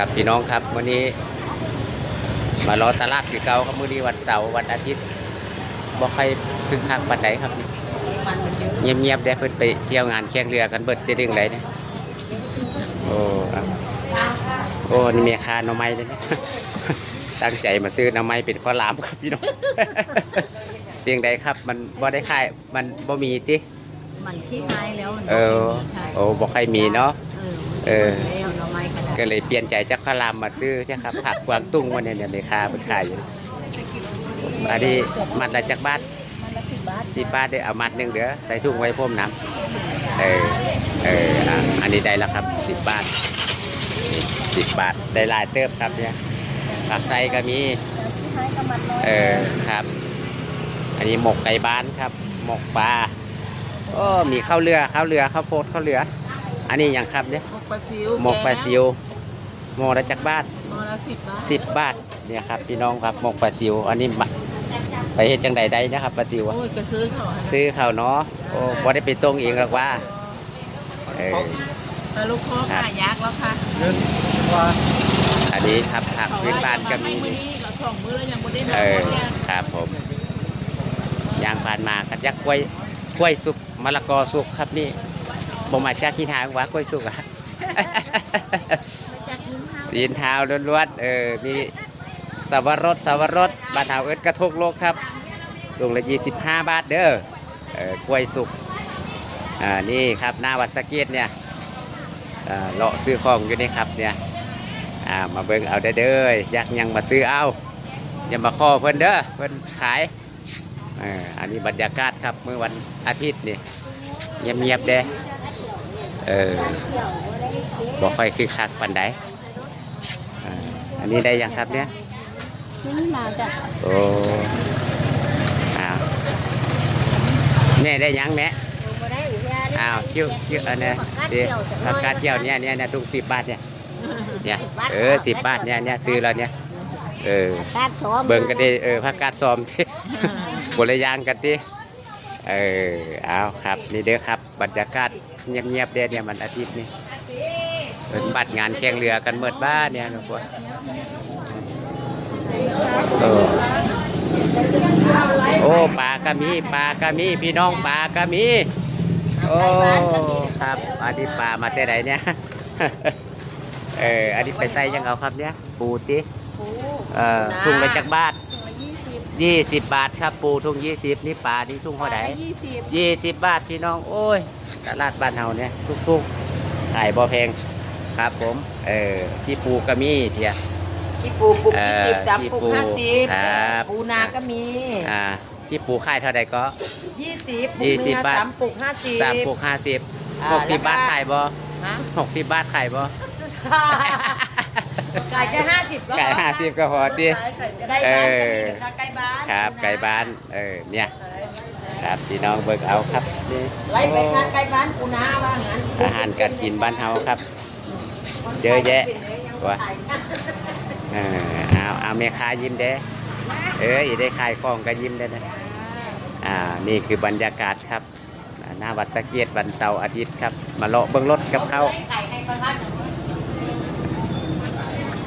ครับพี่น้องครับวันนี้ มารอตลาดคือเก่าครับมื้อนี้วันเสาร์วันอาทิตย์บ่ค่อยคึกคักปานใดครับนี่มันมันเยอะเงียบๆได้เพิ่นไปเที่ยวงานแข่งเรือกันเบิดจะดึงไดเนี่ยโอ้อะโอ้นี่เมียคาหน่อไม้เลยนะตั้งใจมาซื้อหน่อไม้เป็นข้าวหลามครับพี่น้องเพียงใดครับ มันบ่ได้ขายมันบ่มีติมันที่ไม้แล้วมันเออโอ้บ่ค่อยมีเนาะเอเอ ก็เลยเปลี่ยนใจจากข้าวหลามมาซื้อใช่ครับผักกวางตุ้งวันนี้เนี่ยเมคาเป็นขายอยู่อันนี้มัดละจากบ้านสิบบาทได้เอามัดหนึ่งเด้อใส่ถุงไว้พ่มน้ำเออเอออันนี้ได้แล้วครับสิบบาทสิบบาทได้ลายเติบครับเนี่ยผักไส้ก็มีเออครับ อันนี้หมกไก่บ้านครับ หมกปลาโอ้มีข้าวเรือข้าวเรือข้าวโพดข้าวเรือ อันนี้อย่างครับเนี่ยหมกปลาซิวหมกปลาซิวหมกละจากบ้านหมกละสิบบาทสิบบาทเนี่ยครับพี่น้องครับหมกปลาซิว อันนี้บะไปเฮ็ดจังใดได้นะครับปลาซิวอะโอ้ยก็ซื้อเขาให้ซื้อเขาเนาะโอ้บ่ได้ไปตรงเองหรอกว่าเออปลาลูกคอค่ะยักษ์แล้วค่ะอันนี้ครับผักพื้นบ้านก็มีมือนี้เราสองมือแล้วยังไม่ได้เออน้ำครับผมยางผ่านมากัยักกล้วยกล้วยสุกมะละกอสุกครับนี่ บ่มาจากที่ทางว่ากล้วยสุกอะจากนิ้วเท้าดินเท้าล้วนๆเออมีสับปะรดสับปะรดบานเทาเอิดกระทกโลกครับถุงละยี่สิบห้าบาทเด้อเออกล้วยสุกอ่านี่ครับหน้าวัดสะเก็ดเนี่ยอ่าเลาะซื้อของอยู่นี่ครับเนี่ยอ่ามาเบิ่งเอาได้อเด้ออยากหยังมาซื้อเอาอย่ามาข้อเพิ่นเด้อเพิ่นขายเอออันนี้บรรยากาศครับเมื่อวันอาทิตย์นี่เงียบๆเด้อ เออบ่ค่อยคึกคักปานใดอ่าอันนี้ได้ยังครับเนี่ยนี่มาจ้ะโอ้อ้าวแม่ได้ยังแม่ไม่ได้อยู่ยาอ้าวคิ้วคิ้วอันเนี้ยดิผักกาดเจียวเนี่ยเนี่ยเนี่ยทุกสิบบาทเนี่ยเนี่ยเออสิบบาทเนี่ยเนี่ยซื้อแล้วเนี่ยเออคาดสองเบิ่งกันดิเออผักกาดซอมที่บริยางกันดิ เออเอาครับ นี่เด้อครับ บรรยากาศเงียบๆเด้อเนี่ยมันอาทิตย์นี้เป็นบัตรงานแข่งเรือกันเมิดบ้านเนี่ยหนูกว่อโอ้ปลากระมีปลากระมีพี่น้องปลากระมีโอ้ครับอันนี้ปลามาแต่ไหนเนี่ยเอออันนี้ไปใส่ยังเอาครับเนี่ยปูติเออถุงละจักบ้าท ยี่สิบยี่สิบบาทครับปูทุ่งยี่สิบนี่ปลานี่ทุ่งเท่าไหร่ยี่สิบยี่สิบบาทพี่น้องโอ้ยตลาดบ้านเฮาเนี่ยทุกๆขายบ่แพงครับผม เออพี่ปูกระมีเทียพี่ปูปุกเอ่ยี่อสิบดำปุกพี่ปูห้าสิบครับปูนาก็มีอ่าพี่ปูขายเท่าไหร่ก็ยี่สิบยี่สิบบาทสามปุกห้าสิบสามปูห้าสิบอ่าหกสิบบาทแล้วก็ขายบ่ฮะหกสิบบาทขายบ่ ขายแค่ห้าสิบก็ขายห้าสิบก็พอดิไก่เอบ้านอก็มีนะคะไก่บ้านครับไก่บ้านเออเนี่ยครับพี่น้องเบิกเอาครับนี่ไล่ไปค่ะไก่บ้านปูนาว่างั้นอาหารการกินบ้านเฮาครับเยอะแยะว่ะเออเอาเอาแม่ค้ายิ้มเด้เอออย่าได้ขายของก็ยิ้มได้นะอ่านี่คือบรรยากาศครับอ่าหน้าวัดสะเกียดวันเสาร์อาทิตย์ครับ มาเลาะเบิ้งรถกับเขา